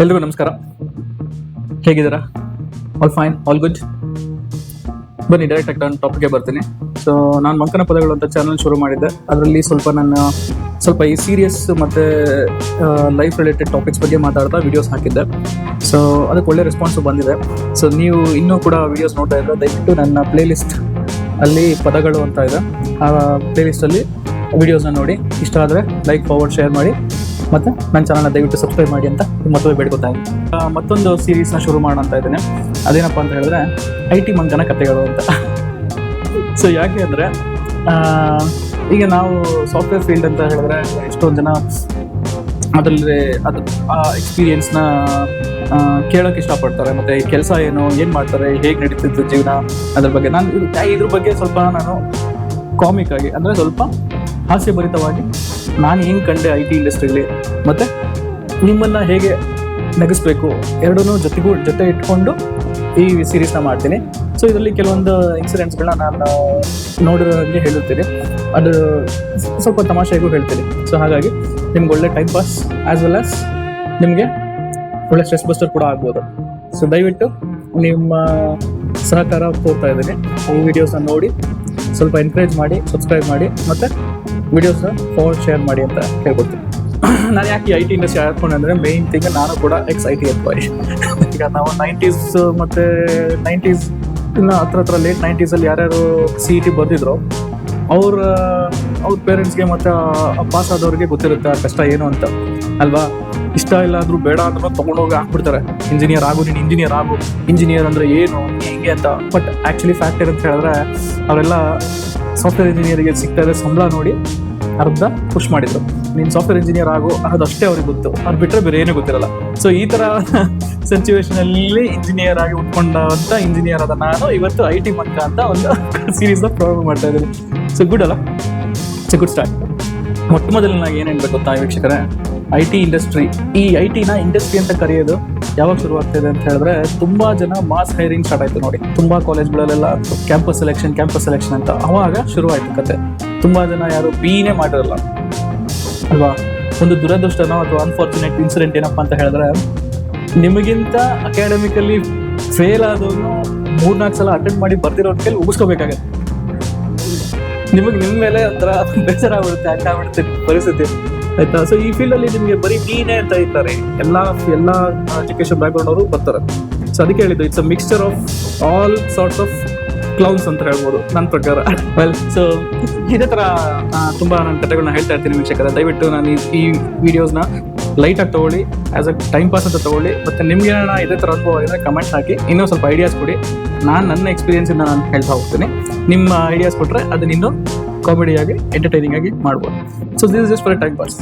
ಎಲ್ರಿಗೂ ನಮಸ್ಕಾರ. ಹೇಗಿದ್ದೀರಾ? ಆಲ್ ಫೈನ್ ಆಲ್ ಗುಡ್ ಬನ್ನಿ ಡೈರೆಕ್ಟ್ ಆಗಿ ನಾನು ಟಾಪಿಕ್ಗೆ ಬರ್ತೀನಿ. ಸೊ ನಾನು ಮಂಕನ ಪದಗಳು ಅಂತ ಚಾನಲ್ ಶುರು ಮಾಡಿದ್ದೆ. ಅದರಲ್ಲಿ ಸ್ವಲ್ಪ ನನ್ನ, ಸ್ವಲ್ಪ ಈ ಸೀರಿಯಸ್ ಮತ್ತು ಲೈಫ್ ರಿಲೇಟೆಡ್ ಟಾಪಿಕ್ಸ್ ಬಗ್ಗೆ ಮಾತಾಡ್ತಾ ವಿಡಿಯೋಸ್ ಹಾಕಿದ್ದೆ. ಸೊ ಅದಕ್ಕೆ ಒಳ್ಳೆ ರೆಸ್ಪಾನ್ಸು ಬಂದಿದೆ. ಸೊ ನೀವು ಇನ್ನೂ ಕೂಡ ವೀಡಿಯೋಸ್ ನೋಡ್ತಾ ಇದ್ದರೆ ದಯವಿಟ್ಟು ನನ್ನ ಪ್ಲೇಲಿಸ್ಟ್ ಅಲ್ಲಿ ಪದಗಳು ಅಂತ ಇದೆ. ಆ ಪ್ಲೇಲಿಸ್ಟಲ್ಲಿ ವಿಡಿಯೋಸ್ನ ನೋಡಿ. ಇಷ್ಟ ಆದರೆ ಲೈಕ್ ಫಾರ್ವರ್ಡ್ ಶೇರ್ ಮಾಡಿ. ಮತ್ತೆ ನನ್ನ ಚಾನಲ್ನ ದಯವಿಟ್ಟು ಸಬ್ಸ್ಕ್ರೈಬ್ ಮಾಡಿ ಅಂತ ಮತ್ತೊಮ್ಮೆ ಬೇಡ್ಕೊತಾ ಇದ್ದೀನಿ ಮತ್ತೊಂದು ಸೀರೀಸ್ನ ಶುರು ಮಾಡೋಣ ಅಂತ ಇದ್ದೇನೆ. ಅದೇನಪ್ಪ ಅಂತ ಹೇಳಿದ್ರೆ ಐ ಟಿ ಮಂಕನ ಕಥೆಗಳು ಅಂತ. ಸೊ ಯಾಕೆ ಅಂದರೆ ಈಗ ನಾವು ಸಾಫ್ಟ್ವೇರ್ ಫೀಲ್ಡ್ ಅಂತ ಹೇಳಿದ್ರೆ ಎಷ್ಟೊಂದು ಜನ ಅದರಲ್ಲಿ ಅದು, ಆ ಎಕ್ಸ್ಪೀರಿಯೆನ್ಸ್ನ ಕೇಳೋಕೆ ಇಷ್ಟಪಡ್ತಾರೆ. ಮತ್ತೆ ಕೆಲಸ ಏನು ಏನು ಮಾಡ್ತಾರೆ, ಹೇಗೆ ನಡೀತಿತ್ತು ಜೀವನ ಅದ್ರ ಬಗ್ಗೆ. ನಾನು ಇದ್- ಇದ್ರ ಬಗ್ಗೆ ಸ್ವಲ್ಪ ನಾನು ಕಾಮಿಕ್ ಆಗಿ, ಅಂದರೆ ಸ್ವಲ್ಪ ಹಾಸ್ಯಭರಿತವಾಗಿ ನಾನು ಏನು ಕಂಡೆ ಐ ಟಿ ಇಂಡಸ್ಟ್ರಿಲಿ ಮತ್ತು ನಿಮ್ಮನ್ನು ಹೇಗೆ ನಗಿಸ್ಬೇಕು ಎರಡನ್ನೂ ಜೊತೆಗೂ ಜೊತೆ ಇಟ್ಕೊಂಡು ಈ ಸೀರೀಸ್ನ ಮಾಡ್ತೀನಿ. ಸೊ ಇದರಲ್ಲಿ ಕೆಲವೊಂದು ಇನ್ಸಿಡೆಂಟ್ಸ್ಗಳನ್ನ ನಾನು ನೋಡಿರೋ ಹಾಗೆ ಹೇಳುತ್ತೀನಿ. ಅದು ಸ್ವಲ್ಪ ತಮಾಷೆಗೂ ಹೇಳ್ತೀನಿ. ಸೊ ಹಾಗಾಗಿ ನಿಮ್ಗೆ ಒಳ್ಳೆ time pass as well as ನಿಮಗೆ ಒಳ್ಳೆ ಸ್ಟ್ರೆಸ್ ಬಸ್ಟರ್ ಕೂಡ ಆಗ್ಬೋದು. ಸೊ ದಯವಿಟ್ಟು ನಿಮ್ಮ ಸಹಕಾರ ಕೋರ್ತಾ ಇದ್ದೀನಿ. ಈ ವಿಡಿಯೋಸ್ನ ನೋಡಿ. ಸ್ವಲ್ಪ ಎನ್ಕರೇಜ್ ಮಾಡಿ ಸಬ್ಸ್ಕ್ರೈಬ್ ಮಾಡಿ, ಮತ್ತು ವಿಡಿಯೋಸ್ನ ಫಾರ್ವರ್ಡ್ ಶೇರ್ ಮಾಡಿ ಅಂತ ಹೇಳ್ಕೊಡ್ತೀನಿ. ನಾನು ಯಾಕೆ ಐ ಟಿ ಇಂಡಸ್ಟ್ರಿ ಹಾಕೊಂಡು ಅಂದರೆ ಮೇಯ್ನ್ ಥಿಂಗ್ ನಾನು ಕೂಡ ಎಕ್ಸ್ ಐ ಟಿ ಎಂಪ್ಲಾಯಿ ಈಗ ನಾವು ನೈಂಟೀಸ್ ಮತ್ತು ನೈಂಟೀಸ್ ಇನ್ನು ಹತ್ರ ಹತ್ರ ಲೇಟ್ ನೈಂಟೀಸಲ್ಲಿ ಯಾರ್ಯಾರು ಸಿ ಇ ಟಿ ಬರ್ದಿದ್ರು, ಅವ್ರ ಅವ್ರ ಪೇರೆಂಟ್ಸ್ಗೆ ಮತ್ತೆ ಪಾಸ್ ಆದವ್ರಿಗೆ ಗೊತ್ತಿರುತ್ತೆ ಆ ಕಷ್ಟ ಏನು ಅಂತ. ಅಲ್ವಾ? ಇಷ್ಟ ಇಲ್ಲ ಅಂದ್ರೂ ಬೇಡ ಅಂದ್ರೂ ತಗೊಂಡೋಗಿ ಹಾಕ್ಬಿಡ್ತಾರೆ. ಇಂಜಿನಿಯರ್ ಆಗು, ನೀನು ಇಂಜಿನಿಯರ್ ಆಗು. ಇಂಜಿನಿಯರ್ ಅಂದರೆ ಏನು ಹೇಗೆ ಅಂತ. ಬಟ್ ಆ್ಯಕ್ಚುಲಿ ಫ್ಯಾಕ್ಟ್ ಅಂತ ಹೇಳಿದ್ರೆ, ಅವರೆಲ್ಲ ಸಾಫ್ಟ್ವೇರ್ ಇಂಜಿನಿಯರಿಗೆ ಸಿಗ್ತಾ ಇದೆ ಸಂಬಳ ನೋಡಿ ಅರ್ಧ ಪುಷ್ ಮಾಡಿದ್ರು. ನೀನು ಸಾಫ್ಟ್ವೇರ್ ಇಂಜಿನಿಯರ್ ಆಗು ಅನ್ನೋದಷ್ಟೇ ಅವ್ರಿಗೆ ಗೊತ್ತು. ಅದು ಬಿಟ್ಟರೆ ಬೇರೆ ಏನೂ ಗೊತ್ತಿರಲ್ಲ. ಸೊ ಈ ಥರ ಸಿಚುವೇಶನ್ ಅಲ್ಲಿ ಇಂಜಿನಿಯರ್ ಆಗಿ ಉಟ್ಕೊಂಡಂತ ಇಂಜಿನಿಯರ್ ಆದ ನಾನು ಇವತ್ತು ಐ ಟಿ ಮಕ್ಕ ಅಂತ ಒಂದು ಸೀರೀಸ್ ಪ್ರಾರಂಭ ಮಾಡ್ತಾ ಇದ್ದೀನಿ. ಸೊ ಗುಡ್ ಅಲ್ಲ? ಸೊ ಗುಡ್ ಸ್ಟಾರ್ಟ್ ಮೊಟ್ಟ ಮೊದಲನಾಗಿ ಏನು ಹೇಳ್ಬೇಕು ಗೊತ್ತಾ ವೀಕ್ಷಕರೇ? ಐ ಟಿ ಇಂಡಸ್ಟ್ರಿ ಈ ಐ ಟಿನ ಇಂಡಸ್ಟ್ರಿ ಅಂತ ಕರೆಯೋದು ಯಾವಾಗ ಶುರುವಾಗ್ತಿದೆ ಅಂತ ಹೇಳಿದ್ರೆ ತುಂಬಾ ಜನ ಮಾಸ್ ಹೈರಿಂಗ್ ಸ್ಟಾರ್ಟ್ ಆಯ್ತು ನೋಡಿ. ತುಂಬಾ ಕಾಲೇಜ್ಗಳಲ್ಲೆಲ್ಲ ಕ್ಯಾಂಪಸ್ ಸೆಲೆಕ್ಷನ್ ಕ್ಯಾಂಪಸ್ ಸೆಲೆಕ್ಷನ್ ಅಂತ ಅವಾಗ ಶುರುವಾಯ್ತು ಕತೆ. ತುಂಬಾ ಜನ ಯಾರು ಬಿನೇ ಮಾಡಿರಲ್ಲ. ಅಲ್ವಾ? ಒಂದು ದುರದೃಷ್ಟನೋ ಅಥವಾ ಅನ್ಫಾರ್ಚುನೇಟ್ ಇನ್ಸಿಡೆಂಟ್ ಏನಪ್ಪ ಅಂತ ಹೇಳಿದ್ರೆ ನಿಮಗಿಂತ ಅಕಾಡೆಮಿಕಲಿ ಫೇಲ್ ಆದವನು ಮೂರ್ನಾಲ್ಕು ಸಲ ಅಟೆಂಡ್ ಮಾಡಿ ಬರ್ತಿರೋ ಕೈಲಿ ಉಗಿಸ್ಕೋಬೇಕಾಗತ್ತೆ. ನಿಮಗೆ ನಿಮ್ಮ ಮೇಲೆ ಒಂಥರ ಬೇಜಾರಾಗ್ಬಿಡುತ್ತೆ ಆಗ್ಬಿಡುತ್ತೆ ಪರಿಸ್ಥಿತಿ. ಆಯ್ತಾ? ಸೊ ಈ ಫೀಲ್ಡ್ ಅಲ್ಲಿ ನಿಮಗೆ ಬರೀ ನೀನೇ ಅಂತ ಇರ್ತಾರೆ ಎಲ್ಲಾ ಎಲ್ಲಾ ಎಜುಕೇಶನ್ ಬ್ಯಾಕ್ಗ್ರೌಂಡ್ ಅವರು ಬರ್ತಾರೆ. ಸೊ ಅದಕ್ಕೆ ಹೇಳಿದ್ದು it's a mixture of all sorts of clowns ಅಂತ ಹೇಳ್ಬೋದು ನನ್ನ ಪ್ರಕಾರ. ವೆಲ್ ಸೊ ಇದೇ ಥರ ತುಂಬ ತುಂಬಾ ನಾನು ಕಥೆಗಳನ್ನ ಹೇಳ್ತಾ ಇರ್ತೀನಿ ವೀಕ್ಷಕರ. ದಯವಿಟ್ಟು ನಾನು ಈ ವಿಡಿಯೋಸ್ನ ಲೈಟಾಗಿ ತಗೊಳ್ಳಿ ಆಸ್ ಅ ಟೈಮ್ ಪಾಸ್ ಅಂತ ತಗೊಳ್ಳಿ, ಮತ್ತು ನಿಮ್ಗೆ ಏನಾರ ಇದೇ ಥರ ಅನುಭವ ಆಗಿದ್ರೆ ಕಮೆಂಟ್ ಹಾಕಿ ಇನ್ನೂ ಸ್ವಲ್ಪ ಐಡಿಯಾಸ್ ಕೊಡಿ. ನಾನು ನನ್ನ ಎಕ್ಸ್ಪೀರಿಯನ್ಸಿಂದ ನಾನು ಹೇಳ್ತಾ ಹೋಗ್ತೀನಿ ನಿಮ್ಮ ಐಡಿಯಾಸ್ ಕೊಟ್ಟರೆ ಅದನ್ನ ಇನ್ನೂ ಕಾಮಿಡಿಯಾಗಿ ಎಂಟರ್ಟೈನಿಂಗ್ ಆಗಿ ಮಾಡ್ಬೋದು. So this just for time pass